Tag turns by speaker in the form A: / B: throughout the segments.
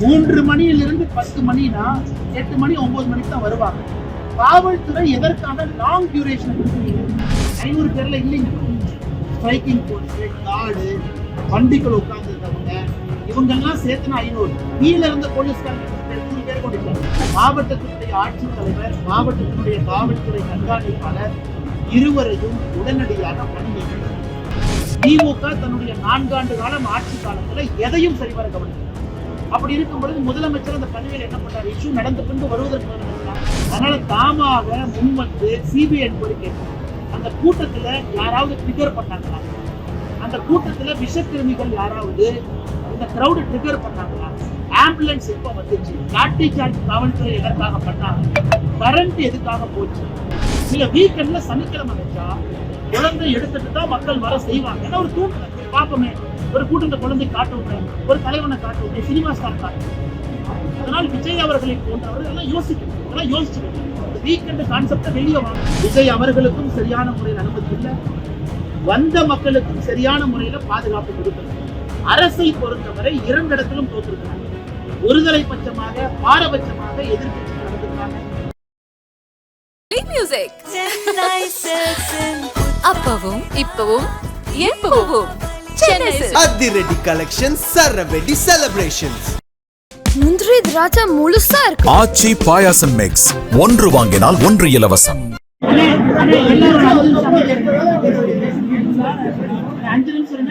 A: மூன்று மணியிலிருந்து பத்து மணினா எட்டு மணி ஒன்பது மணிக்கு தான் வருவாங்க. காவல்துறை எதற்கான லாங் டியூரேஷன் ஐநூறு பேர்ல இல்லைங்க. ஸ்ட்ரைக்கிங் போர்ஸ் கார்டு வண்டிக்குள்ள உட்கார்ந்துருந்தவங்க இவங்கெல்லாம் சேர்த்துனா ஐநூறு. கீழே இருந்த போலீஸ்காரங்க நூறு பேர்? கொண்டிருக்காங்க மாவட்டத்தினுடைய ஆட்சித்தலைவர் மாவட்டத்தினுடைய காவல்துறை கண்காணிப்பாளர் இருவரையும் உடனடியாக பணி நீக்கம் திமுக தன்னுடைய நான்காண்டு காலம் ஆட்சி காலத்துல எதையும் சரிவர கவனிக்கிறது அப்படி இருக்கும் பொழுது முதலமைச்சர் அந்த பணியில் என்ன பண்ணார்? இஷ்யூ நடந்து கொண்டு வருவதற்கு அதனால தாமாக முன்வந்து சிபிஐ என்கொயரி அந்த கூட்டத்துல யாராவது ட்ரிகர் பண்ணாங்களா? அந்த கூட்டத்துல விஷக்கிருமிகள் யாராவது இந்த கிரௌடு ட்ரிகர் பண்ணாங்களா? ஆம்புலன்ஸ் எப்போ வந்துச்சு? லாட்டரி சார்ஜ் காவல்துறை எதற்காக பண்ணாங்க? கரண்ட் எதுக்காக போச்சு? சில வீக்கெண்ட்ல சனிக்கிழமை வச்சா குழந்தை எடுத்துட்டு தான் மக்கள் வர செய்வாங்க. ஏன்னா ஒரு தூண்டு பார்ப்போமே ஒரு கூட்டத்தை குழந்தை காட்டுவோமே ஒரு தலைவனை காட்டுவோமே சினிமா ஸ்டார் காட்டுவோம் அதனால் விஜய் அவர்களை போன்றவர்கள் எல்லாம் யோசிக்கணும். இதெல்லாம் யோசிச்சுக்கணும். வீக்கெண்ட் கான்செப்டை வெளியே வாங்க. விஜய் அவர்களுக்கும் சரியான முறையில் அனுமதி இல்லை. வந்த மக்களுக்கும் சரியான முறையில் பாதுகாப்பு கொடுக்கணும். அரசை பொறுத்தவரை இரண்டு இடத்திலும் தோற்றிருக்கிறாங்க. ஒருதலை பட்சமாக பாரபட்சமாக எதிர்க்கட்சி நடந்திருக்காங்க.
B: அப்பவும் இப்பவும் எப்பவும்.
C: அதிரடி கலெக்ஷன் சரவெடி செலிப்ரேஷன்ஸ்
D: முந்திரி திராட்சை முழுசா இருக்கு.
E: ஆச்சி பாயாசம் மிக்ஸ் ஒன்று வாங்கினால் ஒன்று இலவசம்.
A: அஞ்சு நிமிஷம்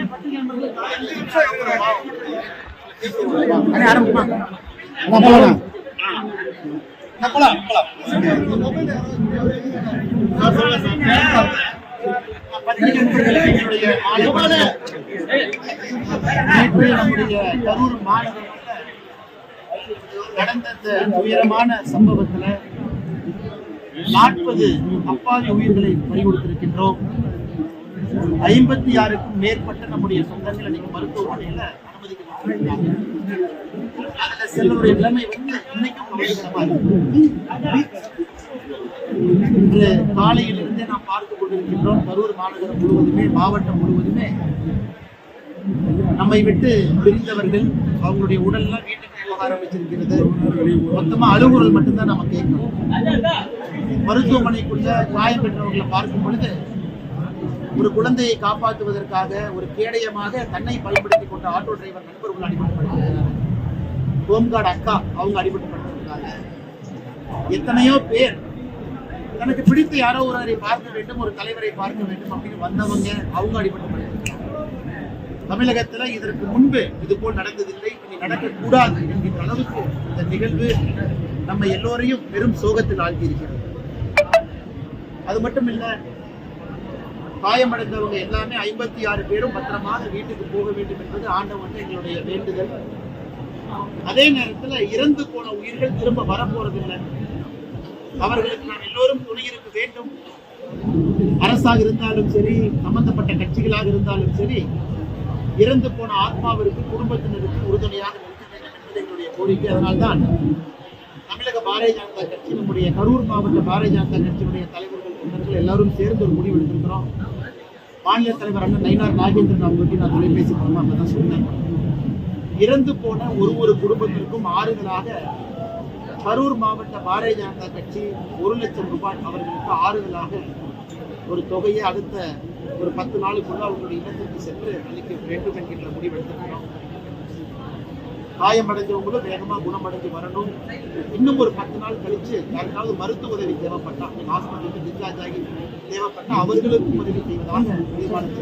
A: என்னுடைய நம்முடைய கரூர் மாநகரத்தில் நடந்த இந்த சம்பவத்துல நாற்பது அப்பாவி உயிர்களை பறிகொடுத்திருக்கின்றோம் ஐம்பத்தி ஆறுக்கும் மேற்பட்ட நம்முடைய சொந்தங்கள் இன்னைக்கு மருத்துவமனையில அனுமதிக்கப்பட்டிருக்காங்க அதுல சிலருடைய நிலைமை வந்து இன்னைக்கும் கவலைக்கிடமா இருக்கு. இன்று காலையிலிருந்தே நாம் பார்த்து கொண்டிருக்கின்றோம். கரூர் மாநகரம் முழுவதுமே மாவட்டம் முழுவதுமே. நம்மை விட்டு பிரிந்தவர்கள் அவங்களுடைய உடல்லாம் வீட்டுக்கு போக ஆரம்பிச்சிருக்கிறது. மொத்தமா அழுகுறல் மட்டும்தான் நம்ம கேட்கணும் மருத்துவமனைக்குள்ள காயம் பெற்றவர்களை பார்க்கும் பொழுது ஒரு குழந்தையை காப்பாற்றுவதற்காக ஒரு கேடயமாக தன்னை பயன்படுத்தி கொண்ட ஆட்டோ டிரைவர் நண்பர்கள் அடிபட்டுப்படுத்திருக்கிறார் ஹோம்கார்டு அக்கா அவங்க அடிபட்டுப்படுத்திருக்காங்க எத்தனையோ பேர் தனக்கு பிடித்த யாரோ ஒருவரை பார்க்க வேண்டும் ஒரு தலைவரை பார்க்க வேண்டும் அப்படின்னு வந்தவங்க அவங்க அடிபட்டு தமிழகத்துல இதற்கு முன்பு இது போல் நடந்ததில்லை இனி நடக்கக்கூடாது என்கின்ற அளவுக்கு இந்த நிகழ்வு நம்ம எல்லோரையும் பெரும் சோகத்தில் ஆழ்த்தியிருக்கிறது. அது மட்டும் இல்ல காயமடைந்தவங்க எல்லாமே ஐம்பத்தி ஆறு பேரும் பத்திரமாக வீட்டுக்கு போக வேண்டும் என்பது ஆண்டவன் எங்களுடைய வேண்டுதல். அதே நேரத்துல இறந்து போன உயிர்கள் திரும்ப வரப்போறதில்லை. அவர்களுக்கு நாம் எல்லோரும் துணை இருக்க வேண்டும். அரசாக இருந்தாலும் சரி சம்பந்தப்பட்ட கட்சிகளாக இருந்தாலும் சரி இறந்து போன ஆத்மாவிற்கு குடும்பத்தினருக்கு உறுதுணையாக நிற்க வேண்டும் என்பது எங்களுடைய கோரிக்கை. அதனால்தான் தமிழக பாரதிய ஜனதா கட்சி நம்முடைய கரூர் மாவட்ட பாரதிய ஜனதா கட்சியினுடைய தலைவர்கள் தொண்டர்கள் எல்லாரும் சேர்ந்து ஒரு முடிவு எடுத்திருக்கிறோம். மாநில தலைவர் அண்ணன் நயினார் நாகேந்திரன் அவங்களுக்கு நான் தொலைபேசி மூலமாக அப்பதான் சொன்னேன். இறந்து போன ஒரு ஒரு குடும்பத்திற்கும் ஆறுதலாக கரூர் மாவட்ட பாரதிய ஜனதா கட்சி ஒரு லட்சம் ரூபாய் அவர்களுக்கு ஆறுதலாக ஒரு தொகையை அடுத்த ஒரு பத்து நாளுக்குள்ள அவங்களுடைய இல்லத்திற்கு சென்று அளிக்க வேண்டும் என்கின்ற முடிவு எடுத்திருக்கிறோம். காயமடைஞ்சவங்களும் வேகமா குணமடைஞ்சு வரணும். இன்னும் ஒரு பத்து நாள் கழிச்சு யாருக்காவது மருத்துவ உதவி தேவைப்பட்டா ஹாஸ்பிட்டலுக்கு டிஸ்சார்ஜ் ஆகி தேவைப்பட்டா அவர்களுக்கும் உதவி செய்வதாக தீர்மானம்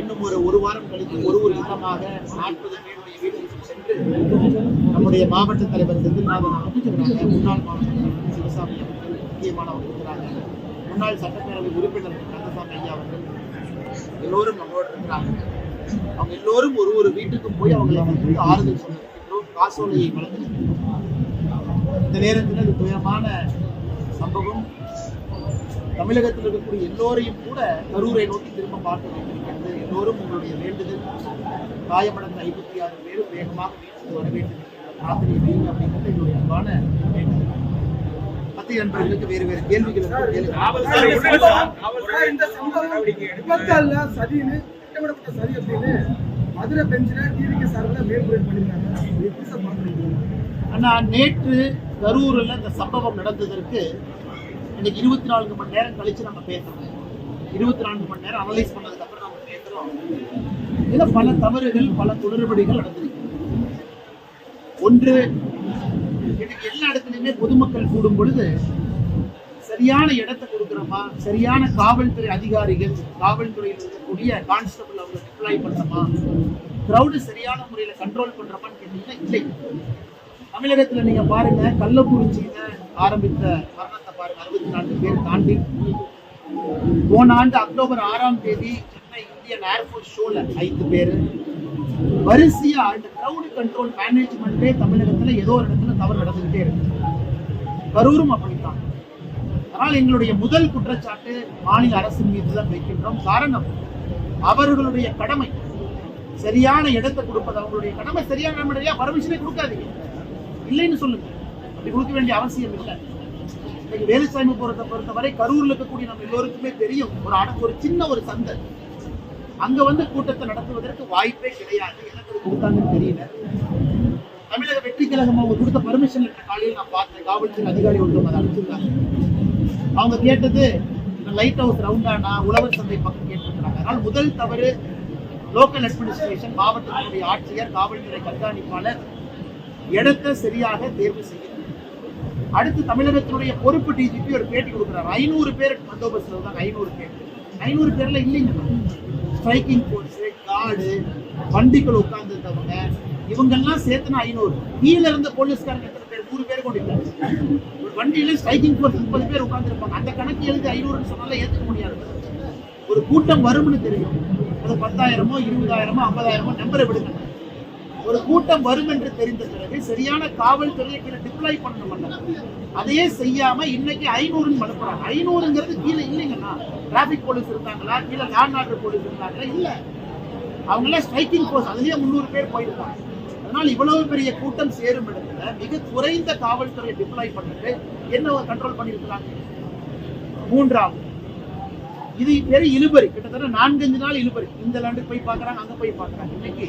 A: இன்னும் ஒரு ஒரு வாரம் கழித்து ஒரு ஒரு வாரமாக நாற்பது பேருடைய வீடுகளுக்கு சென்று நம்முடைய மாவட்ட தலைவர் செந்தில்நாதன் அவர்கள் முன்னாள் மாவட்ட தலைவர் சிவசாமி அவர்கள் முக்கியமானவர்கள் இருக்கிறாங்க. முன்னாள் சட்டப்பேரவை உறுப்பினர் கந்தசாமி ஐயா அவர்கள் எல்லோரும் நம்மளோட இருக்கிறாங்க. அவங்க எல்லோரும் ஒரு ஒரு வீட்டுக்கும் போய் அவங்களை வந்து ஆறுதல் சொல்லிருக்கின்றோம் காசோலையை வழங்கிருக்கின்றோம் இந்த நேரத்தில் இது துயரமான சம்பவம். தமிழகத்தில் இருக்கக்கூடிய எல்லோரையும் கூட கரூரை நோக்கி திரும்ப பார்க்க வேண்டியிருக்கிறது எல்லோரும் உங்களுடைய வேண்டுதல் காயமடைந்த ஐம்பத்தி ஆறு பேரும் வேகமாக வீட்டுக்கு வர வேண்டும் பிரார்த்தனை வேண்டும் அப்படிங்கிறது எங்களுடைய அன்பான வேண்டுதல் மத்திய நண்பர்களுக்கு வேறு வேறு கேள்விகள் இருந்தால் கேளுங்க.
F: இந்த சம்பவம் சதின்னு திட்டமிடப்பட்ட சதி அப்படின்னு மதுரை பெஞ்சில் டிவிக்கு சார்பில் மேல்முறை பண்ணியிருக்காங்க.
A: ஆனா நேற்று கரூரில் இந்த சம்பவம் நடந்ததற்கு இன்னைக்கு இருபத்தி நான்கு மணி நேரம் கழிச்சு நம்ம பேசுறோம் இருபத்தி நான்கு மணி நேரம் அனலைஸ் பண்ணதுக்கு அப்புறம் நம்ம பேசுறோம் இதுல பல தவறுகள் பல தொடர்படிகள் நடந்திருக்கு. ஒன்று எனக்கு எல்லா இடத்துலையுமே பொதுமக்கள் கூடும் பொழுது சரியான இடத்தை கொடுக்குறோமா? சரியான காவல்துறை அதிகாரிகள் காவல்துறையில் இருக்கக்கூடிய கான்ஸ்டபிள் அவங்களை டிப்ளாய் பண்றோமா கிரௌடு சரியான முறையில கண்ட்ரோல் பண்றோமான்னு கேட்டீங்கன்னா இல்லை. தமிழகத்துல நீங்க பாருங்க கள்ளக்குறிச்சியில ஆரம்பித்த மரணத்தை பாருங்க அறுபத்தி நான்கு பேர் தாண்டி. போன ஆண்டு அக்டோபர் ஆறாம் தேதி சென்னை இந்தியன் ஏர்போர்ட் ஷோல ஐந்து பேர். வரிசையா அந்த கிரௌடு கண்ட்ரோல் மேனேஜ்மெண்ட்டே தமிழகத்துல ஏதோ ஒரு இடத்துல தவறு நடந்துகிட்டே இருக்கு. கரூரும் அப்படித்தான். அதனால் எங்களுடைய முதல் குற்றச்சாட்டு மாநில அரசு மீது தான் வைக்கின்றோம். காரணம் அவர்களுடைய கடமை. சரியான இடத்தை கொடுப்பது. அவங்களுடைய கடமை சரியான பர்மிஷனை கொடுக்காதீங்க. இல்லைன்னு சொல்லுங்க. அப்படி கொடுக்க வேண்டிய அவசியம் இல்லை. இன்னைக்கு வேலுசாமி பொறுத்த பொறுத்தவரை கரூர்ல இருக்கக்கூடிய நம்ம எல்லோருக்குமே தெரியும். ஒரு அட ஒரு சின்ன ஒரு சந்தை. அங்க வந்து கூட்டத்தை நடத்துவதற்கு வாய்ப்பே கிடையாது. எனக்கு அது கொடுத்தாங்கன்னு தெரியல. தமிழக வெற்றி கழகம் அவங்க கொடுத்த பர்மிஷன் லெட்டர் காலையில் நான் பார்த்தேன். காவல்துறை அதிகாரி ஒன்று அதை அனுப்பிச்சிருந்தாங்க அவங்க கேட்டது இந்த லைட் ஹவுஸ் ரவுண்டானா உழவர் சந்தை பக்கம் கேட்டிருக்கிறாங்க. அதனால் முதல் தவறு லோக்கல் அட்மினிஸ்ட்ரேஷன் மாவட்டத்தினுடைய ஆட்சியர் காவல்துறை கண்காணிப்பாளர் இடத்தை சரியாக தேர்வு செய்யணும் அடுத்து தமிழகத்தினுடைய பொறுப்பு டிஜிபி ஒரு பேட்டி கொடுக்குறாரு. ஐநூறு பேர் பந்தோபஸ்து தான் ஐநூறு பேர். ஐநூறு பேர்ல இல்லைங்க. ஸ்ட்ரைக்கிங் ஃபோர்ஸ் கார்டு வண்டிகள் உட்கார்ந்துருந்தவங்க இவங்கெல்லாம் சேர்த்துனா ஐநூறு. கீழே இருந்த போலீஸ்காரங்க எத்தனை பேர்? நூறு பேர் கொண்டு ஒரு வண்டியில ஸ்ட்ரைக்கிங் ஃபோர்ஸ் முப்பது பேர் உட்கார்ந்துருப்பாங்க. அந்த கணக்கு எழுதி ஐநூறுன்னு சொன்னால ஏற்றுக்க முடியாது. ஒரு கூட்டம் வரும்னு தெரியும். அது பத்தாயிரமோ இருபதாயிரமோ ஐம்பதாயிரமோ நம்பரை விடுங்க. ஒரு கூட்டம் வரும் என்று தெரிந்த பிறகு சரியான காவல்துறையை கீழே டிப்ளாய் பண்ணணும் அதையே செய்யாம இன்னைக்கு ஐநூறுன்னு மனுப்புறாங்க. ஐநூறுங்கிறது கீழே இல்லைங்கண்ணா டிராபிக் போலீஸ் இருந்தாங்களா கீழே லேண்ட் ஆர்டர் போலீஸ் இருந்தாங்களா இல்ல. அவங்களே ஸ்ட்ரைக்கிங் போர்ஸ் அதுலயே முந்நூறு பேர் போயிருக்காங்க. அதனால் இவ்வளவு பெரிய கூட்டம் சேரும் இடத்துல மிக குறைந்த காவல்துறையை டிப்ளாய் பண்ணிட்டு என்ன கண்ட்ரோல் பண்ணியிருக்கிறாங்க? மூன்றாவது. இது பெரிய இழுபறி. கிட்டத்தட்ட நான்கஞ்சு நாள் இழுபறி. இந்த லாண்டுக்கு போய் பார்க்குறாங்க அங்க போய் பார்க்குறாங்க. இன்னைக்கு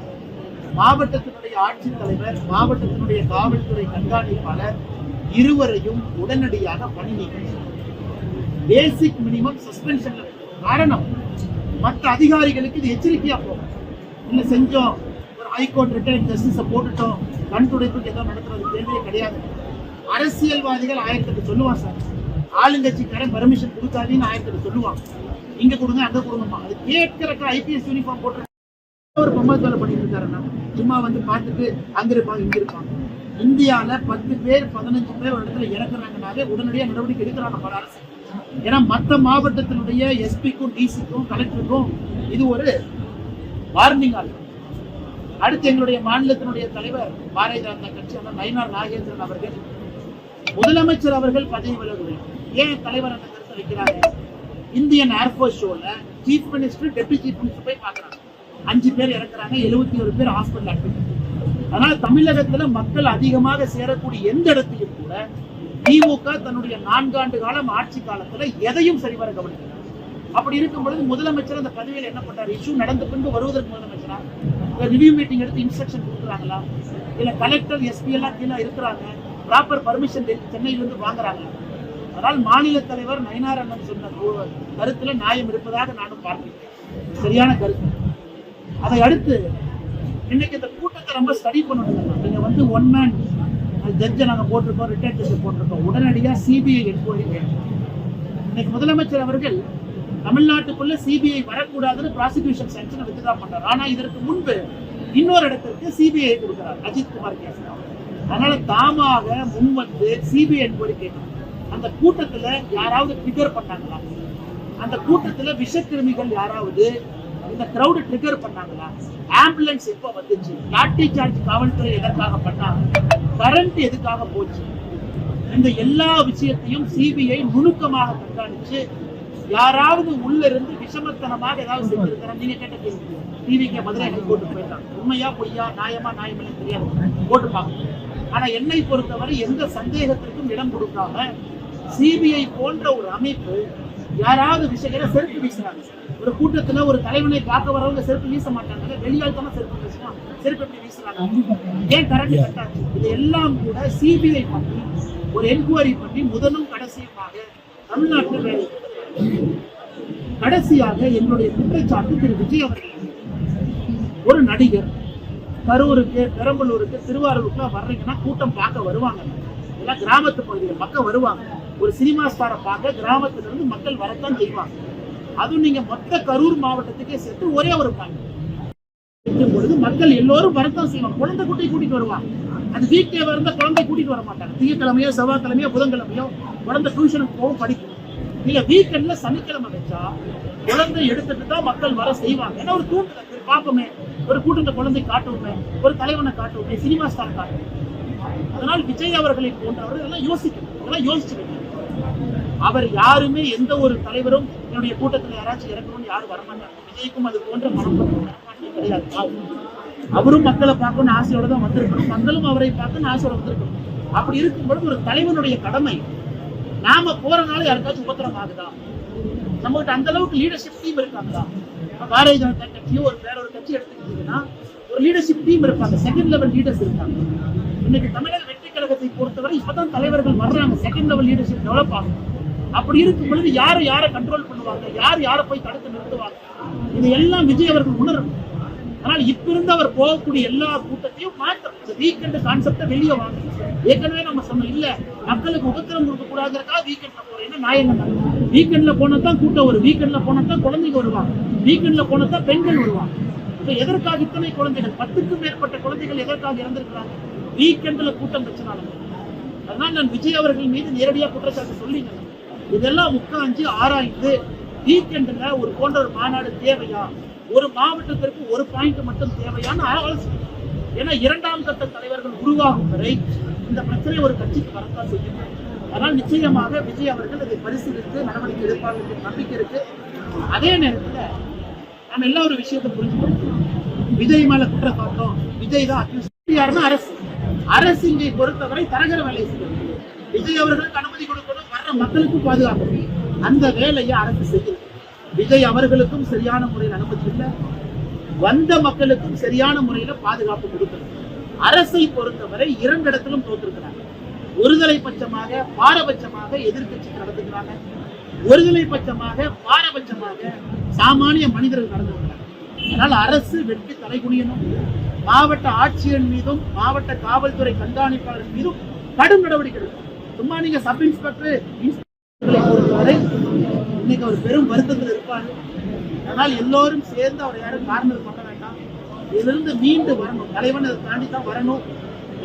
A: மாவட்டத்தினுடைய ஆட்சித்தலைவர் மாவட்டத்தினுடைய காவல்துறை கண்காணிப்பாளர் இருவரையும் உடனடியாக பணி நீக்கம் பேசிக் மினிமம் சஸ்பென்ஷன்ல காரணம் மற்ற அதிகாரிகளுக்கு இது எச்சரிக்கையா போகும். இல்லை செஞ்சோம்? ஒரு ஹைகோர்ட் ரிட்டையர்ட் ஜஸ்டிஸை போட்டுட்டோம். கண் துடைப்புக்கு ஏதோ நடத்துறது கேள்வியே கிடையாது. அரசியல்வாதிகள் ஆயிரத்துக்கு சொல்லுவான் சார். ஆளுங்கட்சிக்காரன் பெர்மிஷன் கொடுத்தாதீன்னு ஆயிரத்துக்கு சொல்லுவாங்க. இங்க கொடுங்க அங்க கொடுங்கம்மா. அது கேட்கறக்கு ஐபிஎஸ் யூனிஃபார்ம் போட்டு ஒரு பொம்மை வேலை பண்ணிட்டு இருக்காருன்னா சும்மா வந்து பார்த்துட்டு அங்க இருப்பாங்க இங்க இருப்பாங்க இந்தியால பத்து பேர் பதினஞ்சு பேர் ஒரு இடத்துல இறக்குறாங்கனாலே உடனடியாக நடவடிக்கை எடுக்கிறாங்க பல அரசு. ஏன்னா மற்ற மாவட்டத்தினுடைய எஸ்பிக்கும் டிசிக்கும் கலெக்டருக்கும் இது ஒரு வார்னிங் ஆகும். அடுத்து எங்களுடைய மாநிலத்தினுடைய தலைவர் பாரதிய ஜனதா கட்சியான நயனார் நாகேந்திரன் அவர்கள் முதலமைச்சர் அவர்கள் பதவி விலக வேண்டும் ஏன் தலைவர் அந்த கருத்தை வைக்கிறாரு? இந்தியன் ஏர்ஃபோர்ஸ் ஷோல chief minister deputy chief minister போய் பார்க்கறாங்க. அஞ்சு பேர் இறக்குறாங்க எழுபத்தி ஒரு பேர் ஹாஸ்பிட்டல் அட்மிட் அதனால தமிழகத்துல மக்கள் அதிகமாக சேரக்கூடிய எந்த இடத்தையும் கூட திமுக தன்னுடைய நான்காண்டு காலம் ஆட்சி காலத்துல எதையும் சரிவர கவனிக்கிறார் அப்படி இருக்கும் பொழுது முதலமைச்சர் அந்த பதவியில் என்ன பண்றாரு இஷ்யூ நடந்த பின்பு வருவதற்கு முதலமைச்சரா? ரிவ்யூ மீட்டிங் எடுத்து இன்ஸ்ட்ரக்ஷன் கொடுக்குறாங்களா? இல்ல கலெக்டர் எஸ்பி எல்லாம் கீழே இருக்கிறாங்க. ப்ராப்பர் பர்மிஷன் சென்னையில இருந்து வாங்குறாங்க அதனால் மாநில தலைவர் நயினார் அண்ணன் சொன்ன கருத்துல நியாயம் இருப்பதாக நானும் பார்க்கிறேன். சரியான கருத்து. அதை அடுத்து இன்னைக்கு இந்த கூட்டத்தை ரொம்ப ஸ்டடி பண்ணணும் நீங்கள் வந்து ஒன் மேன் ஜட்ஜை நாங்கள் போட்டிருக்கோம் ரிட்டையர் ஜட்ஜை போட்டிருக்கோம். உடனடியாக சிபிஐ என்கொயரி வேணும். இன்னைக்கு முதலமைச்சர் அவர்கள் தமிழ்நாட்டுக்குள்ள சிபிஐ வரக்கூடாதுன்னு ப்ராசிக்யூஷன் சென்ஷனை வித்ட்ரா பண்றாரு. ஆனா இதற்கு முன்பு இன்னொரு இடத்திற்கு சிபிஐ கொடுக்கிறார். அஜித் குமார் கேஸ் அதனால தாமாக முன் வந்து சிபிஐ என்கொயரி கேட்கணும். அந்த கூட்டத்துல யாராவது ட்ரிகர் பண்ணாங்களா? அந்த கூட்டத்துல விஷக்கிருமிகள் யாராவது இந்த கிரௌடு ட்ரிகர் பண்ணாங்களா? ஆம்புலன்ஸ் எப்போ வந்துச்சு. லாட்டி சார்ஜ் காவல்துறை எதற்காக பண்ணாங்க? கரண்ட் எதுக்காக போச்சு? இந்த எல்லா விஷயத்தையும் சிபிஐ நுணுக்கமாக கண்காணிச்சு யாராவது உள்ள இருந்து விஷமத்தனமாக ஏதாவது செஞ்சிருக்கிறா நீங்க கேட்ட கேள்வி. டிவிக்கு மதுரை போட்டு போயிட்டாங்க. உண்மையா பொய்யா நியாயமா நியாயமில்லை தெரியாது. போட்டு பார்க்கணும். ஆனா என்னை பொறுத்தவரை எந்த சந்தேகத்திற்கும் இடம் கொடுக்காம சிபிஐ போன்ற ஒரு அமைப்பு யாராவது விஷயங்களை செருப்பு வீசுறாங்க. ஒரு கூட்டத்துல ஒரு தலைவனை பார்க்க வரவங்க செருப்பு வீச மாட்டாங்க வெளியால் தானே செருப்பு வீசுவான் செருப்பு எப்படி வீசுறாங்க? ஏன் கரண்ட் கட்டாச்சு இது எல்லாம் கூட சிபிஐ பண்ணி ஒரு என்கொயரி பண்ணி முதலும் கடைசியுமாக தமிழ்நாட்டில் கடைசியாக என்னுடைய குற்றச்சாட்டு திரு விஜய் அவர்கள். ஒரு நடிகர் கரூருக்கு பெரம்பலூருக்கு திருவாரூருக்குலாம் வர்றீங்கன்னா கூட்டம் பார்க்க வருவாங்க. எல்லாம் கிராமத்து பகுதியில் மக்கள் வருவாங்க. ஒரு சினிமா ஸ்டாரை பார்க்க கிராமத்துல இருந்து மக்கள் வரத்தான் செய்வாங்க. அதுவும் நீங்க மொத்த கரூர் மாவட்டத்துக்கே சேர்த்து ஒரே ஒரு பாயிண்ட். இருக்கும் பொழுது மக்கள் எல்லோரும் வருத்தம் செய்வாங்க. குழந்தை குட்டி கூட்டிட்டு வருவாங்க. அது வீட்டே இருந்தா குழந்தை கூட்டிட்டு வர மாட்டாங்க. திங்கக்கிழமையோ செவ்வாய்க்கிழமையோ புதன்கிழமையோ குழந்தை டியூஷனுக்கு போகும் படிக்கும். நீங்க வீக்கெண்ட்ல சனிக்கிழமை வச்சா குழந்தை எடுத்துட்டு தான் மக்கள் வர செய்வாங்க. ஏன்னா ஒரு தூண்டுதல் பார்ப்போமே ஒரு கூட்டத்தை குழந்தை காட்டுவோமே ஒரு தலைவனை காட்டுவோமே சினிமா ஸ்டார் காட்டுவோம். அதனால் விஜய் அவர்களை போன்றவர்கள் இதெல்லாம் யோசிக்கணும். இதெல்லாம் யோசிச்சு அவர் யாருமே எந்த ஒரு தலைவரும் என்னுடைய கூட்டத்தில் யாராச்சும் இறக்கணும்னு யாரும் வரமாட்டாங்க விஜய்க்கும் அது போன்ற மனப்பான்மை கிடையாது. அவரும் மக்களை பார்க்கணும்னு ஆசையோட தான் வந்திருக்கணும். மக்களும் அவரை பார்க்கணும்னு ஆசையோட வந்திருக்கணும். அப்படி இருக்கும்பொழுது ஒரு தலைவனுடைய கடமை நாம போறனால யாருக்காச்சும் உபத்திரம் ஆகுதா? நம்மகிட்ட அந்த அளவுக்கு லீடர்ஷிப் டீம் இருக்காங்களா? பாரதிய ஜனதா கட்சியோ ஒரு வேற ஒரு கட்சி எடுத்துக்கிட்டீங்கன்னா ஒரு லீடர்ஷிப் டீம் இருப்பாங்க. செகண்ட் லெவல் லீடர்ஸ் இருக்காங்க. இன்னைக்கு தமிழக வெற்றி கழகத்தை பொறுத்தவரை இப்பதான் தலைவர்கள் வர்றாங்க. செகண்ட் லெவல் லீடர்ஷிப் டெவலப் ஆகும். அப்படி இருக்கும் பொழுது யாரை யாரை கண்ட்ரோல் பண்ணுவாங்க? யார் யாரை போய் தடுத்து நிறுத்துவாங்க? இது எல்லாம் விஜய் அவர்கள் உணரணும். ஆனால் இப்ப இருந்து அவர் போகக்கூடிய எல்லா கூட்டத்தையும் மாற்றம் இந்த வீக்கெண்ட் கான்செப்டை வெளியே வாங்க. ஏற்கனவே நம்ம சொன்னோம் இல்ல மக்களுக்கு உபத்திரம் கொடுக்க கூடாதுக்காக வீக்கெண்ட்ல போறேன் நான் என்ன வீக்கெண்ட்ல போனா தான் கூட்டம் வரும். வீக்கெண்ட்ல போனா தான் குழந்தைங்க வருவாங்க. வீக்கெண்ட்ல போனா தான் பெண்கள் வருவாங்க. இப்ப எதற்காக இத்தனை குழந்தைகள்? பத்துக்கும் மேற்பட்ட குழந்தைகள் எதற்காக இறந்திருக்கிறாங்க? வீக்கெண்ட்ல கூட்டம் வச்சனால அதனால் நான் விஜய் அவர்கள் மீது நேரடியாக குற்றச்சாட்டு சொல்லிங்க இதெல்லாம் உட்காந்து ஆராய்ந்து வீக்கெண்டில் ஒரு போன்ற ஒரு மாநாடு தேவையா? ஒரு மாவட்டத்திற்கு ஒரு பாயிண்ட் மட்டும் தேவையான ஆலோசனை ஏன்னா இரண்டாம் கட்ட தலைவர்கள் உருவாகும் வரை இந்த பிரச்சனை ஒரு கட்சிக்கு வரத்தான் செய்யும். அதனால் நிச்சயமாக விஜய் அவர்கள் அதை பரிசீலித்து நடவடிக்கை எடுப்பார்கள் என்ற நம்பிக்கை இருக்கு. அதே நேரத்தில் நம்ம எல்லா ஒரு விஷயத்தை புரிஞ்சுக்கணும். விஜய் மேல குற்றம் பார்த்தோம் விஜய் தான் அரசு. அரசு இங்கே பொறுத்தவரை தரகர வேலை செய்யும் விஜய் அவர்களுக்கு அனுமதி கொடுக்கணும் வர்ற மக்களுக்கு பாதுகாக்கணும் அந்த வேலையை அரசு செய்யல விஜய் அவர்களுக்கும் சரியான முறையில் அனுமதி இல்லை. வந்த மக்களுக்கும் சரியான முறையில பாதுகாப்பு கொடுக்கல. அரசை பொறுத்தவரை இரண்டு இடத்திலும் தோற்றிருக்கிறாங்க ஒருதலை பட்சமாக பாரபட்சமாக எதிர்க்கட்சி நடந்துக்கிறாங்க ஒருதலை பட்சமாக பாரபட்சமாக சாமானிய மனிதர்கள் நடந்துக்கிறாங்க அதனால் அரசு வெற்றி தலைகுனியணும் மாவட்ட ஆட்சியர் மீதும் மாவட்ட காவல்துறை கண்காணிப்பாளர் மீதும் கடும் நடவடிக்கை எடுக்கணும். சும்மா நீங்க சப் இன்ஸ்பெக்டர் இன்ஸ்பெக்டரை இன்னைக்கு அவர் பெரும் வருத்தத்தில் இருப்பார். அதனால் எல்லோரும் சேர்ந்து அவர் யாரும் காரணம் பண்ண வேண்டாம். இதிலிருந்து மீண்டு வரணும். தலைவன் அதை தாண்டி தான் வரணும்.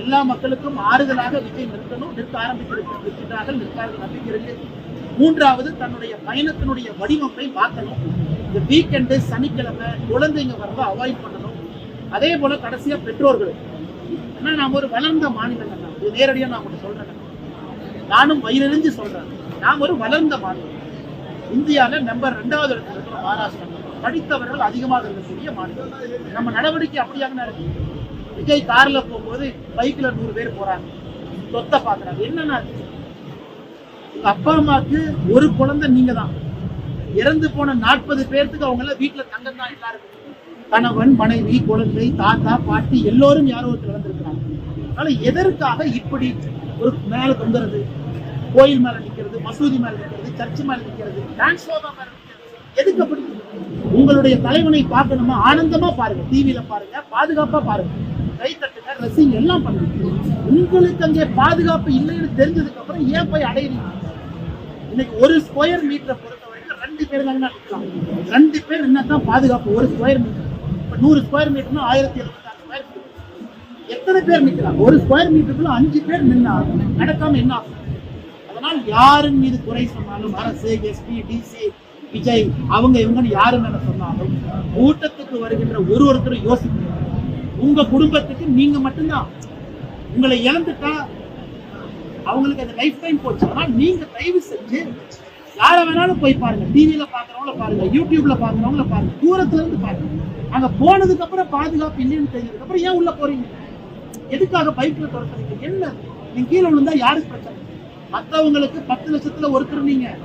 A: எல்லா மக்களுக்கும் ஆறுதலாக விஜய் நிறுத்தணும் நிற்க ஆரம்பித்திருக்கிறார்கள் நிற்கார்கள் நம்பிக்கை இருக்கு மூன்றாவது தன்னுடைய பயணத்தினுடைய வடிவமை மாற்றணும். இந்த வீக்கெண்டு சனிக்கிழமை குழந்தைங்க வரத அவாய்ட் பண்ணணும். அதே போல கடைசியா பெற்றோர்கள். ஏன்னா நாம் ஒரு வளர்ந்த மாநிலங்கள் தான் இது நேரடியாக நான் உங்களுக்கு சொல்றேன். நானும் வயிறறிஞ்சு சொல்றேன். நாம் ஒரு வளர்ந்த மாநிலம் இந்தியாவில் நம்பர் ரெண்டாவது இடத்துல இருக்கிற மகாராஷ்டிரா படித்தவர்கள் அதிகமாக இருக்கக்கூடிய மாநிலம் நம்ம நடவடிக்கை அப்படியாக இருக்கு விஜய் கார்ல போகும்போது பைக்ல நூறு பேர் போறாங்க. சொத்தை பாக்குறாங்க என்னன்னா உங்க அப்பா அம்மாவுக்கு ஒரு குழந்தை நீங்க தான் இறந்து போன நாற்பது பேர்த்துக்கு அவங்க எல்லாம் வீட்டுல தங்கம் தான் எல்லாருக்கும். கணவன் மனைவி குழந்தை தாத்தா பாட்டி எல்லோரும் யாரோ ஒருத்தர் இறந்திருக்கிறாங்க அதனால எதற்காக இப்படி ஒரு மேலே தொங்குறது கோயில் மேலே நிற்கிறது மசூதி மேலே நிற்கிறது சர்ச்சு மேலே நிற்கிறது டிரான்ஸ்ஃபார்மர் மேலே நிற்கிறது. எதுக்கு அப்படி? உங்களுடைய தலைவனை பார்க்கணுமா ஆனந்தமா பாருங்க. டிவியில பாருங்க பாதுகாப்பா பாருங்க. கை தட்டுங்க ரசிங் எல்லாம் பண்ணுங்க. உங்களுக்கு அங்கே பாதுகாப்பு இல்லைன்னு தெரிஞ்சதுக்கு அப்புறம் ஏன் போய் அடையிறீங்க? இன்னைக்கு ஒரு ஸ்கொயர் மீட்டரை பொறுத்த வரைக்கும் ரெண்டு பேர் தாங்க நிற்கலாம் ரெண்டு பேர் என்ன தான் பாதுகாப்பு? ஒரு ஸ்கொயர் மீட்டர் இப்போ நூறு ஸ்கொயர் மீட்டர்னா ஆயிரத்தி எழுநூறு. எத்தனை பேர் நிற்கிறாங்க ஒரு ஸ்கொயர் மீட்டருக்குள்ள அஞ்சு பேர் நின்று நடக்காம என்ன ஆகும்? அதனால் யாரின் மீது குறை சொன்னாலும் அரசு எஸ்பி டிசி விஜய் அவங்க இவங்கன்னு யாரு மேல சொன்னாலும் கூட்டத்துக்கு வருகின்ற ஒரு ஒருத்தரும் யோசிக்கணும் உங்க குடும்பத்துக்கு நீங்க மட்டும்தான். உங்களை இழந்துட்டா அவங்களுக்கு அந்த லைஃப் டைம் போச்சு. ஆனால் நீங்க தயவு செஞ்சு யாரை வேணாலும் போய் பாருங்க. டிவியில பாக்குறவங்கள பாருங்க. யூடியூப்ல பாக்குறவங்கள பாருங்க. தூரத்துல இருந்து பாருங்க. அங்க போனதுக்கு அப்புறம் பாதுகாப்பு இல்லைன்னு தெரிஞ்சதுக்கு அப்புறம் ஏன் உள்ள போறீங்க? எதுக்காக பைக்கில் துரத்துறீங்க என்ன? நீங்க கீழே விழுந்தா யாருக்கு பிரச்சனை? மத்தவங்களுக்கு பத்து லட்சத்துல ஒருத்தர் நீங்க.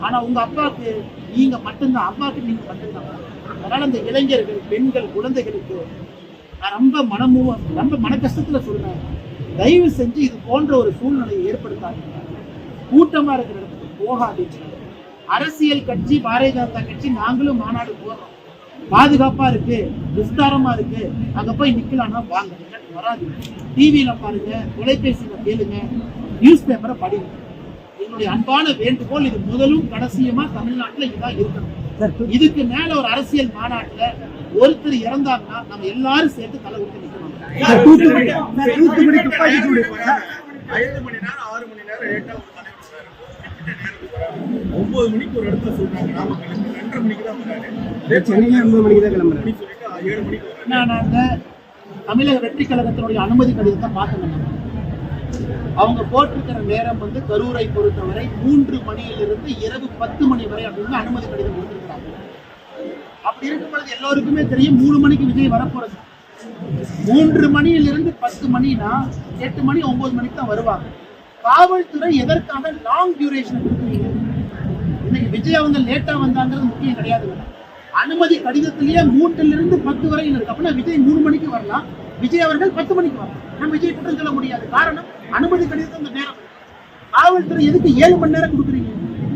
A: ஆனா உங்க அப்பாவுக்கு நீங்க மட்டும்தான். அம்மாவுக்கு நீங்க மட்டும்தான். அதனால அந்த இளைஞர்கள் பெண்கள் குழந்தைகளுக்கு நான் ரொம்ப மனமூவ ரொம்ப மன கஷ்டத்துல சொல்றேன். தயவு செஞ்சு இது போன்ற ஒரு சூழ்நிலையை ஏற்படுத்தாதீங்க. கூட்டமா இருக்கிற இடத்துக்கு போகாதீங்க. அரசியல் கட்சி பாரதிய ஜனதா கட்சி நாங்களும் மாநாடு போடுறோம் பாதுகாப்பா இருக்கு விஸ்தாரமா இருக்கு. அங்க போய் நிக்கலாம்னா வாங்க. வராது. டிவியில பாருங்க தொலைபேசியில கேளுங்க நியூஸ் பேப்பரை படிங்க. என்னுடைய அன்பான வேண்டுகோள் இது முதலும் கடைசியுமா தமிழ்நாட்டுல இதான் இருக்கணும். இதுக்கு மேல ஒரு அரசியல் மாநாட்டுல ஒருத்தர் இறந்தாங்கன்னா நம்ம எல்லாரும் சேர்த்து தலை
F: நேரத்துக்கு வராரு. ஒன்பது மணிக்கு ஒரு இடத்துல சொல்றாங்க நாமக்கலுக்கு ரெண்டரை மணிக்கு தான் வராரு. சென்னையில ஒன்பது மணிக்கு தான் சொல்லிட்டு ஏழு மணிக்கு வராரு.
A: நான் அந்த தமிழக வெற்றி கழகத்தினுடைய அனுமதி கடிதத்தை பார்க்கணும் அவங்க போட்டிருக்கிற நேரம் வந்து கரூரை பொறுத்தவரை மூன்று மணியிலிருந்து இரவு பத்து மணி வரை அப்படின்னு அனுமதி கடிதம் கொடுத்திருக்கிறாங்க அப்படி இருக்கும் பொழுது எல்லோருக்குமே தெரியும் மூணு மணிக்கு விஜய் வரப்போறது. மூன்று மணியிலிருந்து பத்து மணினா எட்டு மணி ஒன்பது மணிக்கு தான் வருவாங்க. காவல்துறை எதற்காக லாங் டியூரேஷன் கொடுக்குறீங்க? இன்னைக்கு விஜய் அவங்க லேட்டா வந்தாங்கிறது முக்கியம் கிடையாது. அனுமதி கடிதத்திலேயே மூன்றுல இருந்து பத்து வரை இருக்கு அப்படின்னா விஜய் மூணு மணிக்கு வரலாம். விஜய் அவர்கள் பத்து மணிக்கு வரலாம். நம்ம விஜய் குற்றம் சொல்ல முடியாது. காரணம் அனுமதி கடிதத்தை அந்த நேரம் காவல்துறை எதுக்கு ஏழு மணி நேரம் கொடுக்குறீங்க?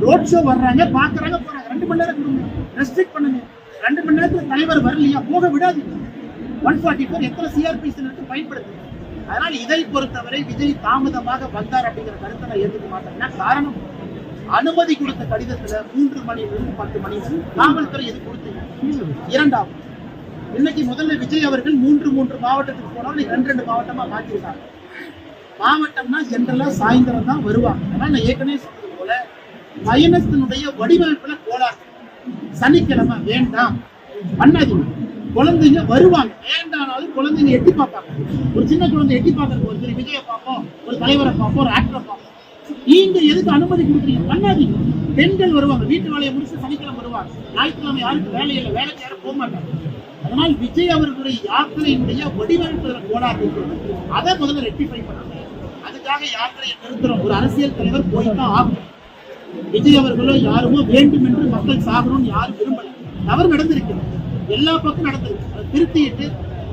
A: ரோட் ஷோ வர்றாங்க பாக்குறாங்க போறாங்க. ரெண்டு மணி நேரம் கொடுங்க. ரெஸ்ட்ரிக்ட் பண்ணுங்க. ரெண்டு மணி நேரத்துல தலைவர் வரலையா? போக விடாதீங்க. ஒன் ஃபார்ட்டி ஃபோர் எத்தனை சிஆர்பிசி இருக்கு அதனால் இதை பொறுத்தவரை விஜய் தாமதமாக வந்தார் அப்படிங்கிற கருத்தை நான் ஏற்றுக்க மாட்டேன். காரணம்? அனுமதி கொடுத்த கடிதத்துல மூன்று மணியிலிருந்து பத்து மணி வரை காவல்துறை எது கொடுத்தீங்க இரண்டாவது இன்னைக்கு முதல்ல விஜய் அவர்கள் மூன்று மூன்று மாவட்டத்துக்கு போனாலும் ரெண்டு ரெண்டு மாவட்டமா மாத்திருக்காங்க. மாவட்டம்னா ஜென்ரலா சாயந்தரம் தான் வருவாங்க. ஆனா நான் ஏற்கனவே சொன்னது போல பயணத்தினுடைய வடிவமைப்புல கோளாறு. சனிக்கிழமை வேண்டாம். பண்ணாதீங்க. குழந்தைங்க வருவாங்க. வேண்டானாலும் குழந்தைங்க எட்டி பார்ப்பாங்க. ஒரு சின்ன குழந்தை எட்டி பார்க்கறது ஒரு விஜயை பார்ப்போம் ஒரு தலைவரை பார்ப்போம் ஒரு ஆக்டரை பார்ப்போம். நீங்க எதுக்கு அனுமதி கொடுக்குறீங்க? பண்ணாதீங்க. பெண்கள் வருவாங்க. வீட்டு வேலையை முடிச்சு சனிக்கிழமை வருவாங்க. ஞாயிற்றுக்கிழமை யாருக்கு வேலை இல்லை. வேலைக்கு யாரும் போக மாட்டாங்க. அதனால் விஜய் அவர்களுடைய யாத்திரையினுடைய வடிவமைப்புல கோளாறு இருக்கிறது அதை முதல்ல ரெக்டிஃபை பண்ணாங்க. அதுக்காக யாத்திரையை நிறுத்துறோம் ஒரு அரசியல் தலைவர் போய்தான் ஆகும் விஜய் அவர்களோ யாருமோ வேண்டும் என்று மக்கள் சாகணும்னு யாரும் விரும்பல. தவறு நடந்திருக்கிறது எல்லா பக்கம் நடந்திருக்கு. அதை திருத்திட்டு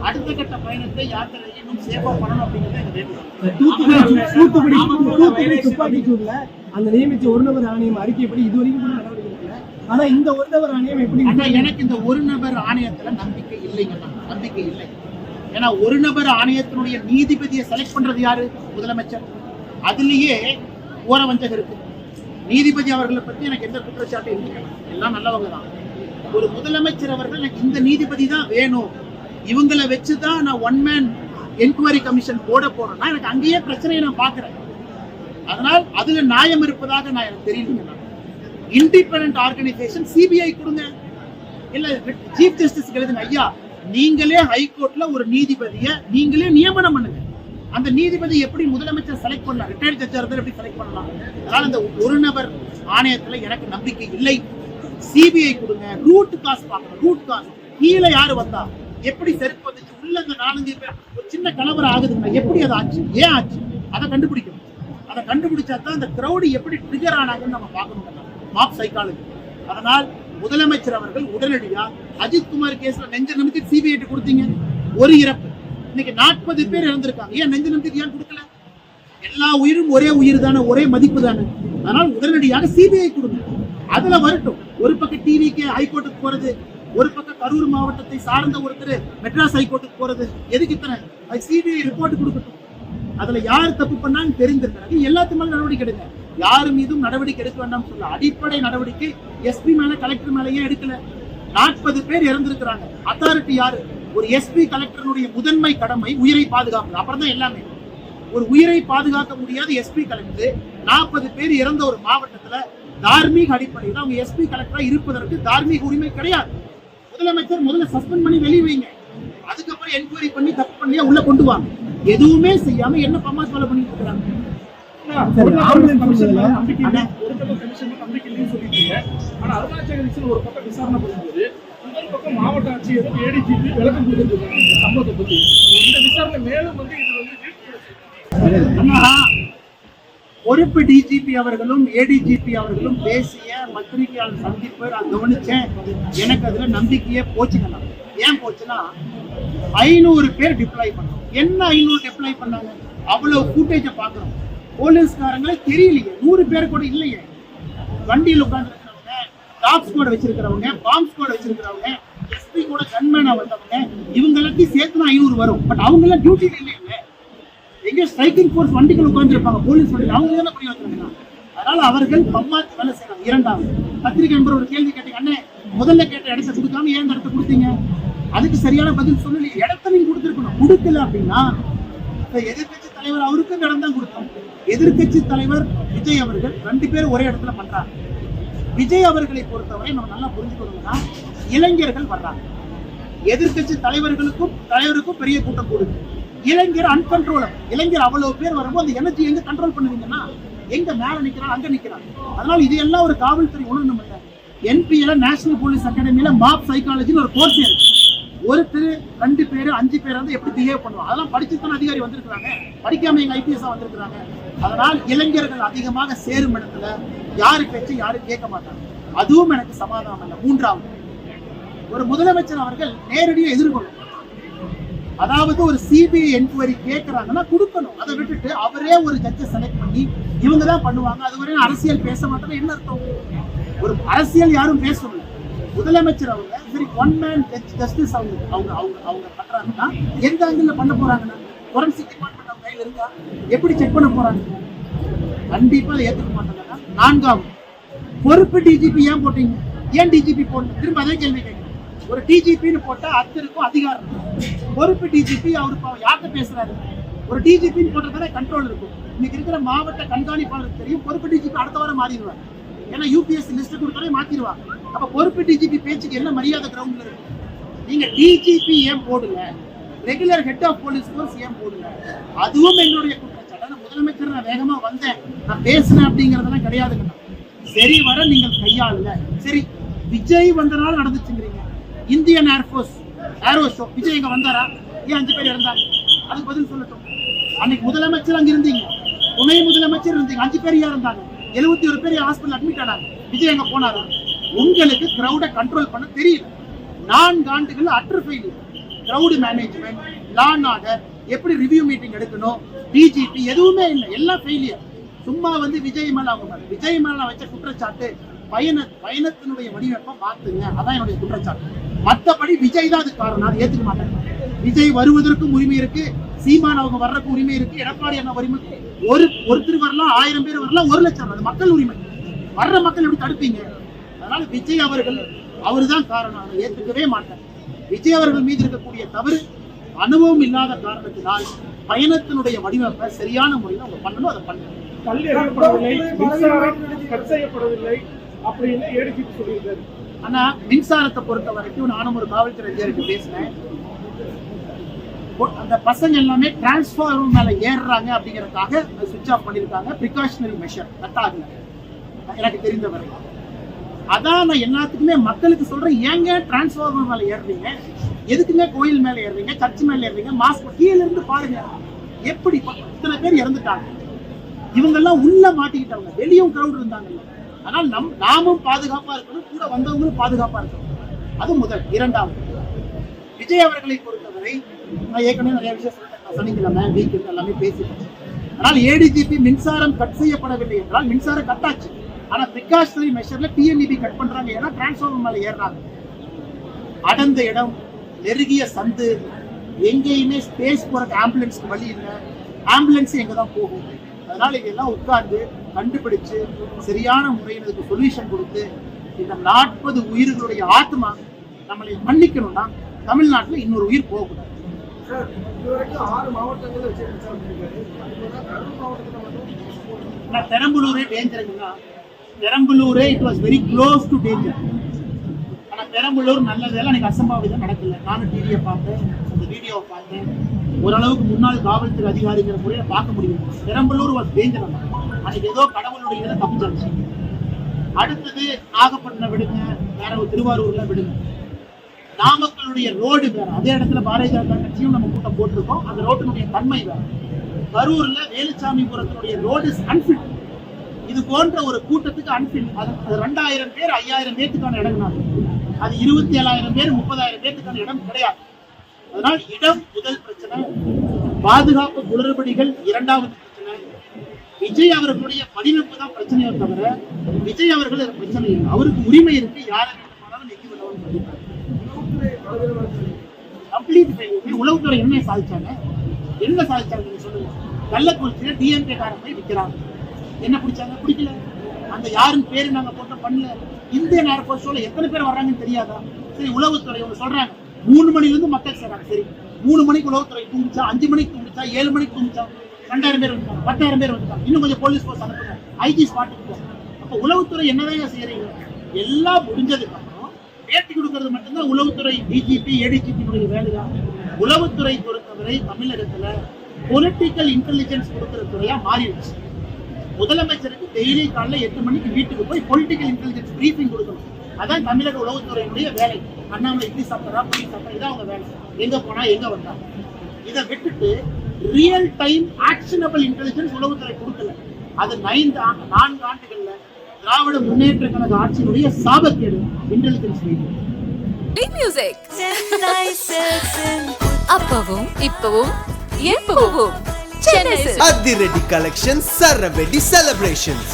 A: அடுத்த கட்ட பயணத்தை யாத்திரை சேஃபா பண்ணணும் அப்படிங்கிறத எங்க வேண்டுகோள்
G: தூத்துக்குடி தூத்துக்குடி தூத்துக்குடி துப்பாக்கி சூடுல அந்த நியமிச்ச ஒரு நபர் ஆணையம் அறிக்கைப்படி இது வரைக்கும் நடவடிக்கை ஆனா இந்த ஒரு நபர் ஆணையம் எப்படி
A: எனக்கு இந்த ஒரு நபர் ஆணையத்துல நம்பிக்கை இல்லைங்க நம்பிக்கை இல்லை. ஏன்னா ஒரு நபர் ஆணையத்தினுடைய நீதிபதியை செலக்ட் பண்றது யாரு? முதலமைச்சர். அதுலயே ஓர வஞ்சகம் இருக்கு. நீதிபதி அவர்களை பத்தி எனக்கு எந்த குற்றச்சாட்டும் இல்லை எல்லாம் நல்லவங்க தான். ஒரு முதலமைச்சர் அவர்கள் எனக்கு இந்த நீதிபதி தான் வேணும். இவங்களை வச்சுதான் நான் ஒன் மேன் என்கொயரி கமிஷன் போட போறேன்னா எனக்கு அங்கேயே பிரச்சனையை நான் பாக்குறேன் அதனால் அதுல நியாயம் இருப்பதாக நான் எனக்கு தெரியலங்க இண்டிபெண்ட் ஆர்கனைசேஷன் சிபிஐ கொடுங்க. இல்ல சீஃப் ஜஸ்டிஸ் எழுதுங்க ஐயா நீங்களே ஹைகோர்ட்ல ஒரு நீதிபதிய நீங்களே நியமனம் பண்ணுங்க. அந்த நீதிபதி எப்படி முதலமைச்சர் செலக்ட் பண்ணலாம்? ரிட்டையர்ட் ஜட்ஜா இருந்தால் எப்படி செலக்ட் பண்ணலாம்? அதனால அந்த ஒரு நபர் ஆணையத்துல எனக்கு நம்பிக்கை இல்லை. சிபிஐ கொடுங்க ரூட் காஸ் பார்க்கணும் ரூட் காஸ் கீழே யாரு வந்தா எப்படி செருப்பு வந்துச்சு உள்ள இந்த நாலஞ்சு பேர் ஒரு சின்ன கலவரம் ஆகுதுன்னா எப்படி அது ஆச்சு? ஏன் ஆச்சு? அதை கண்டுபிடிக்கணும். அதை கண்டுபிடிச்சா தான் அந்த கிரௌடு எப்படி ட்ரிகர் ஆனாங்கன்னு நம்ம பார்க்கணும் மாப் சைக்காலஜி அதனால் முதலமைச்சர் அவர்கள் உடனடியா அஜித் குமார் கேஸ்ல நெஞ்ச நிமித்தி சிபிஐ கொடுத்தீங்க. ஒரு இறப்பு. இன்னைக்கு நாற்பது பேர் இறந்திருக்காங்க. ஏன் நெஞ்ச நிமித்தி ஏன் கொடுக்கல? எல்லா உயிரும் ஒரே உயிர் தானே ஒரே மதிப்பு தானே. அதனால் உடனடியாக சிபிஐ கொடுங்க. அதுல வரட்டும். ஒரு பக்கம் டிவிக்கு ஹைகோர்ட்டுக்கு போறது ஒரு பக்கம் கரூர் மாவட்டத்தை சார்ந்த ஒருத்தர் மெட்ராஸ் ஹைகோர்ட்டுக்கு போறது எதுக்கு இத்தனை? அது சிபிஐ ரிப்போர்ட் கொடுக்கட்டும். அதுல யார் தப்பு பண்ணான்னு தெரிஞ்சிருக்கிறாங்க எல்லாத்து மேல நடவடிக்கை எடுங்க. யார் மீதும் நடவடிக்கை எடுக்க வேண்டாம் சொல்ல அடிப்படை நடவடிக்கை எஸ்பி மேல கலெக்டர் மேலேயே எடுக்கல? நாற்பது பேர் இறந்திருக்கிறாங்க. அத்தாரிட்டி யாரு? ஒரு எஸ்பி கலெக்டருடைய முதன்மை கடமை உயிரை பாதுகாப்பு அப்புறம் தான் எல்லாமே. ஒரு உயிரை பாதுகாக்க முடியாத எஸ்பி கலெக்டர் நாற்பது பேர் இறந்த ஒரு மாவட்டத்துல தார்மீக அடிப்படையில் அவங்க எஸ்பி கலெக்டரா இருப்பதற்கு தார்மீக உரிமை கிடையாது. முதலமைச்சர் முதல்ல சஸ்பெண்ட் பண்ணி வெளியே வைங்க. அதுக்கப்புறம் என்கொயரி பண்ணி தப்பு பண்ணியா உள்ள கொண்டு வாங்க எதுவுமே செய்யாம என்ன பம்மாஸ் வேலை பண்ணிட்டு
F: இல்லை. ஒரு பக்கம் விசாரணை பண்ணும்போது, இன்னொரு பக்கம் மாவட்ட ஆட்சியரும் ADGP விளக்கம் கொடுத்திருக்காங்க. இந்த சம்பவத்தை பத்தி. இந்த விசாரணை மேலும் வந்து இது வந்து
A: பொறுப்பு டிஜிபி அவர்களும் ஏடிஜிபி அவர்களும் பேசிய பத்திரிகையாளர் சந்திப்பை நான் கவனிச்சேன். எனக்கு அதுல நம்பிக்கையே போச்சுங்கண்ணா ஏன் போச்சுன்னா ஐநூறு பேர் டிப்ளை பண்ணோம். என்ன ஐநூறு டிப்ளை பண்ணாங்க? அவ்வளவு ஃபுட்டேஜை பார்க்குறோம். போலீஸ்காரங்களே தெரியலையே. நூறு பேர் கூட இல்லையே. வண்டியில் உட்காந்துருக்கிறவங்க டாப் ஸ்குவாட் வச்சிருக்கிறவங்க பாம்ப் ஸ்குவாட் வச்சிருக்கிறவங்க எஸ்பி கூட கன்மேனா வந்தவங்க இவங்க எல்லாத்தையும் சேர்த்து ஐநூறு வரும். பட் அவங்கெல்லாம் டியூட்டியில் இல்லையே. எங்க ஸ்ட்ரைக்கிங் ஃபோர்ஸ் வண்டிகள் உட்கார்ந்துருப்பாங்க. போலீஸ் வண்டியில் அவங்க தானே பண்ணி வச்சிருக்காங்க அதனால அவர்கள் பம்மாத்து வேலை செய்யறாங்க. இரண்டாவது பத்திரிகை நண்பர் ஒரு கேள்வி கேட்டீங்க. அண்ணே முதல்ல கேட்ட இடத்த கொடுக்காம ஏன் இடத்த கொடுத்தீங்க? அதுக்கு சரியான பதில் சொல்லலையே. இடத்த நீங்க கொடுத்துருக்கணும். கொடுக்கல அப்படின்னா எதிர்கட்சி எதிர்க்கட்சி தலைவர் அவருக்கும் இடம் தான் கொடுத்தோம். எதிர்க்கட்சி தலைவர் விஜய் அவர்கள் ரெண்டு பேரும் ஒரே இடத்துல பண்றாங்க. விஜய் அவர்களை பொறுத்தவரை நம்ம நல்லா புரிஞ்சுக்கணும்னா இளைஞர்கள் வர்றாங்க. எதிர்க்கட்சி தலைவர்களுக்கும் தலைவருக்கும் பெரிய கூட்டம் கூடுது. இளைஞர் அன்கண்ட்ரோலர் இளைஞர் அவ்வளவு பேர் வரும்போது அந்த எனர்ஜி எங்க கண்ட்ரோல் பண்ணுவீங்கன்னா எங்க மேல நிக்கிறான் அங்க நிக்கிறான் அதனால இது எல்லாம் ஒரு காவல்துறை உணரணும் இல்ல என்பிஎல நேஷனல் போலீஸ் அகாடமியில மாப் சைக்காலஜின்னு ஒரு கோர்ஸ் இருக்கு. ஒருத்தர் ரெண்டு பேர் அஞ்சு பேர் வந்து எப்படி பிஹேவ் பண்ணுவோம் அதெல்லாம் படிச்சுத்தான அதிகாரி வந்திருக்கிறாங்க. படிக்காம எங்க ஐபிஎஸ் வந்திருக்கிறாங்க. அதனால் இளைஞர்கள் அதிகமாக சேரும் இடத்துல யாரு பேச்சு யாரும் கேட்க மாட்டாங்க. அதுவும் எனக்கு சமாதானம் இல்லை. மூன்றாவது ஒரு முதலமைச்சர் அவர்கள் நேரடியாக எதிர்கொள்ளும். அதாவது ஒரு சிபிஐ என்கொயரி கேட்கறாங்கன்னா கொடுக்கணும். அதை விட்டுட்டு அவரே ஒரு ஜட்ஜை செலக்ட் பண்ணி இவங்க தான் பண்ணுவாங்க. அது வரையும் அரசியல் பேச மாட்டேன்னு என்ன அர்த்தம்? ஒரு அரசியல் யாரும் பேசணும் முதலமைச்சர் அவங்க சரி ஒன் மேன் ஜஸ்டிஸ் அவங்க அவங்க அவங்க அவங்க பண்றாங்கன்னா எந்த ஆங்கிள் பண்ண போறாங்கன்னா? ஃபோரன்சிக் டிபார்ட்மெண்ட் அவங்க கையில் இருக்கா? எப்படி செக் பண்ண போறாங்க? கண்டிப்பா அதை ஏத்துக்க மாட்டாங்கன்னா நான்காவது பொறுப்பு டிஜிபி ஏன் போட்டீங்க? ஏன் டிஜிபி போடணும்? திரும்ப அதே கேள்வி கேட்கிறேன். ஒரு டிஜிபின்னு போட்டா அத்தருக்கும் அதிகாரம். இருக்கும். பொறுப்பு டிஜிபி அவர் இப்போ யார்கிட்ட பேசுறாரு? ஒரு டிஜிபின்னு போட்டதானே கண்ட்ரோல் இருக்கும். இன்னைக்கு இருக்கிற மாவட்ட கண்காணிப்பாளருக்கு தெரியும் பொறுப்பு டிஜிபி அடுத்த வாரம் மாறிடுவார். ஏன்னா யூபிஎஸ்சி லிஸ்ட் கொடுத்தாலே மாத்திடுவாங்க அப்ப பொறுப்பு டிஜிபி பேச்சுக்கு என்ன மரியாதை கிரவுண்ட்ல இருக்கு? நீங்க டிஜிபி ஏன் போடல? Regular head of police force ஏன் போடல? அதுவும் என்னுடைய குற்றச்சாட்டு. முதலமைச்சர் நான் வேகமா வந்தேன். நான் பேசினேன் அப்படிங்கறதெல்லாம் கிடையாதுங்க சரி வர நீங்கள் கையாளல சரி விஜய் வந்தனால நடந்துச்சுங்கிறீங்க. Indian air force aero show Vijay இங்க வந்தாரா? ஏன் அஞ்சு பேர் இருந்தாங்க அதுக்கு பதில் சொல்லட்டும். அன்னைக்கு முதலமைச்சர் அங்கே இருந்தீங்க. துணை முதலமைச்சர் இருந்தீங்க. அஞ்சு பேர் இறந்தாங்க இருந்தாங்க? எழுபத்தி ஒரு பேர் ஹாஸ்பிட்டல் அட்மிட் ஆனாங்க. விஜய் எங்க போனாரா? உங்களுக்கு கிரௌடை கண்ட்ரோல் பண்ண தெரியல. நான்கு ஆண்டுகள் utter failure crowd management law and order எப்படி ரிவ்யூ மீட்டிங் எடுக்கணும்? டிஜிபி எதுவுமே இல்லை. எல்லாம் ஃபெயிலியர் சும்மா வந்து விஜய் மேல அவங்க விஜய் மேல வச்ச குற்றச்சாட்டு பயண பயணத்தினுடைய வடிவமைப்பை மாத்துங்க. அதான் என்னுடைய குற்றச்சாட்டு. மத்தபடி விஜய் தான் அதுக்கு காரணம் அதை ஏத்துக்க மாட்டேன். விஜய் வருவதற்கும் உரிமை இருக்கு. சீமான் அவங்க வர்றதுக்கு உரிமை இருக்கு. எடப்பாடி என்ன உரிமை ஒரு ஒருத்தர் வரலாம் ஆயிரம் பேர் வரலாம் ஒரு லட்சம் அது மக்கள் உரிமை. வர்ற மக்கள் எப்படி தடுப்பீங்க? அதனால விஜய் அவர்கள் அவர்தான் காரணம். அதை ஏத்துக்கவே மாட்டேன். விஜய் அவர்கள் மீது இருக்கக்கூடிய தவறு அனுபவம் இல்லாத காரணத்தினால் பயணத்தினுடைய வடிவமைப்பை சரியான முறையில் அவங்க பண்ணணும் அதை பண்ணணும்.
F: கல் கட் செய்யப்படவில்லை அப்படின்னு ஏடிஜிபி சொல்லியிருக்காரு.
A: ஆனா மின்சாரத்தை பொறுத்த வரைக்கும் நானும் ஒரு காவல்துறை அதிகாரிக்கு பேசினேன். அந்த பசங்க எல்லாமே டிரான்ஸ்ஃபார்மர் மேல ஏறுறாங்க அப்படிங்கறதுக்காக சுவிட்ச் ஆஃப் பண்ணிருக்காங்க ப்ரிகாஷனரி மெஷர் கட் ஆகல எனக்கு தெரிந்தவரை அதான் நான் எல்லாத்துக்குமே மக்களுக்கு சொல்றேன் ஏங்க டிரான்ஸ்ஃபார்மர் மேல ஏறுறீங்க? எதுக்குமே கோயில் மேல ஏறுறீங்க? சர்ச் மேல ஏறுறீங்க? மாஸ்க் கீழ இருந்து பாருங்க. எப்படி இத்தனை பேர் இறந்துட்டாங்க. இவங்க எல்லாம் உள்ள மாட்டிக்கிட்டவங்க. வெளியும் கிரௌண்ட் இருந்தாங்கல்ல. ஆனால் நம் நாமும் பாதுகாப்பா இருக்கணும் கூட வந்தவங்களும் பாதுகாப்பா இருக்கணும். அது முதல் இரண்டாவது. விஜய் அவர்களை பொறுத்தவரை நான் ஏற்கனவே நிறைய விஷயம் சொல்லிட்டேன். சனிக்கிழமை வீக்கெண்ட் எல்லாமே பேசிட்டேன். ஆனால் ஏடிஜிபி மின்சாரம் கட் செய்யப்படவில்லை என்றால் மின்சாரம் கட் ஆச்சு. ஆனா பிரிகாஷனரி மெஷர்ல டிஎன்இபி கட் பண்றாங்க ஏன்னா டிரான்ஸ்ஃபார்மர் மேல ஏறுறாங்க. அடர்ந்த இடம் நெருங்கிய சந்து எங்கேயுமே ஸ்பேஸ் போறதுக்கு ஆம்புலன்ஸ்க்கு வழி இல்லை. ஆம்புலன்ஸ் எங்க தான் போகும்? அதனால இதெல்லாம் உட்கார்ந்து கண்டுபிடிச்சு சரியான முறையில் இதுக்கு சொல்யூஷன் கொடுத்து இந்த நாற்பது உயிர்களுடைய ஆத்மா நம்மளை மன்னிக்கணும்னா தமிழ்நாட்டுல இன்னொரு உயிர் போகக்கூடாது. பெரம்பலூரே டேஞ்சருங்கன்னா பெரம்பலூரே it was very close to danger ஆனா பெரம்பலூர் நல்ல வேலை எனக்கு அசம்பாவிதம் நடக்கல. நானும் டிவியை பார்த்தேன் அந்த வீடியோவை பார்த்தேன். ஓரளவுக்கு முன்னாள் காவல்துறை அதிகாரிங்கிற முறையில பார்க்க முடியும். பெரம்பலூர் வாஸ் டேஞ்சர் அன்னைக்கு ஏதோ கடவுளுடைய இதில் தப்பிச்சாச்சு அடுத்தது நாகப்பட்டினம் விடுங்க வேற ஒரு திருவாரூர்ல விடுங்க. நாமக்கலுடைய ரோடு வேற. அதே இடத்துல பாரதிய ஜனதா கட்சியும் நம்ம கூட்டம் போட்டிருக்கோம். அந்த ரோட்டினுடைய தன்மை வேற. கரூர்ல வேலுச்சாமிபுரத்தினுடைய ரோடு அன்பிட் இது போன்ற ஒரு கூட்டத்துக்கு அன்பில் அது ரெண்டாயிரம் பேர் ஐயாயிரம் பேத்துக்கான இடம் அது. இருபத்தி ஏழாயிரம் பேர் முப்பதாயிரம் பேத்துக்கான இடம் கிடையாது. அதனால் இடம் முதல் பிரச்சனை பாதுகாப்பு குளறுபடிகள் இரண்டாவது பிரச்சனை. விஜய் அவர்களுடைய பதினெட்டு தான் பிரச்சனையோ தவிர விஜய் அவர்கள் பிரச்சனை இல்லை. அவருக்கு உரிமை இருக்கு யாரை வேண்டுமானாலும் நெக்கி விடவும் கம்ப்ளீட் உளவுத்துறை என்ன சாதிச்சாங்க? என்ன சாதிச்சாங்க நீங்க சொல்லுங்க. கள்ளக்குறிச்சியில டிஎம்கே காரன் போய் விற்கிறாங்க என்ன பிடிச்சாங்க? பிடிக்கல. அந்த யாரும் பேரு நாங்க போட்டு பண்ணல. இந்திய நேர ஏர்போர்ட்ஸ்ல எத்தனை பேர் வர்றாங்கன்னு தெரியாதா? சரி உளவுத்துறை அவங்க சொல்றாங்க. மூணு மணிலேருந்து மக்கள் சேர்றாங்க சரி மூணு மணிக்கு உளவுத்துறை தூங்கிச்சா? அஞ்சு மணிக்கு தூங்கிச்சா? ஏழு மணிக்கு தூங்கிச்சா? ரெண்டாயிரம் பேர் வந்துட்டாங்க. பத்தாயிரம் பேர் வந்துட்டாங்க. இன்னும் கொஞ்சம் போலீஸ் போர்ஸ் அனுப்புங்க. ஐஜி ஸ்பாட்டுக்கு போங்க. அப்போ உளவுத்துறை என்னதான் செய்யறீங்க? எல்லாம் முடிஞ்சதுக்கு அப்புறம் பேட்டி கொடுக்கறது மட்டும்தான் உளவுத்துறை டிஜிபி ஏடிஜிபியினுடைய தான் உளவுத்துறை பொறுத்தவரை தமிழகத்துல பொலிட்டிக்கல் இன்டெலிஜென்ஸ் கொடுக்குற துறையா மாறிடுச்சு. முதலமைச்சருக்கு டெய்லி காலைல எட்டு மணிக்கு வீட்டுக்கு போய் பொலிட்டிக்கல் இன்டெலிஜென்ஸ் பிரீஃபிங் கொடுக்கணும். அதான் தமிழக உளவுத்துறையினுடைய வேலை. அண்ணாமலை இட்லி சாப்பிட்றா புளி சாப்பிட்றா இதான் அவங்க வேலை. எங்க போனா எங்க வந்தா? இதை விட்டுட்டு ரியல் டைம் ஆக்ஷனபிள் இன்டெலிஜென்ஸ் உளவுத்துறை கொடுக்கல. அது ஐந்து ஆண்டு நான்கு ஆண்டுகள்ல திராவிட முன்னேற்ற கழக ஆட்சியினுடைய சாபக்கேடு இன்டெலிஜென்ஸ்
B: மியூசிக் அப்பவும் இப்பவும் எப்பவும்.
C: அதிரடி கலெக்ஷன் சரவெடி செலிப்ரேஷன்ஸ்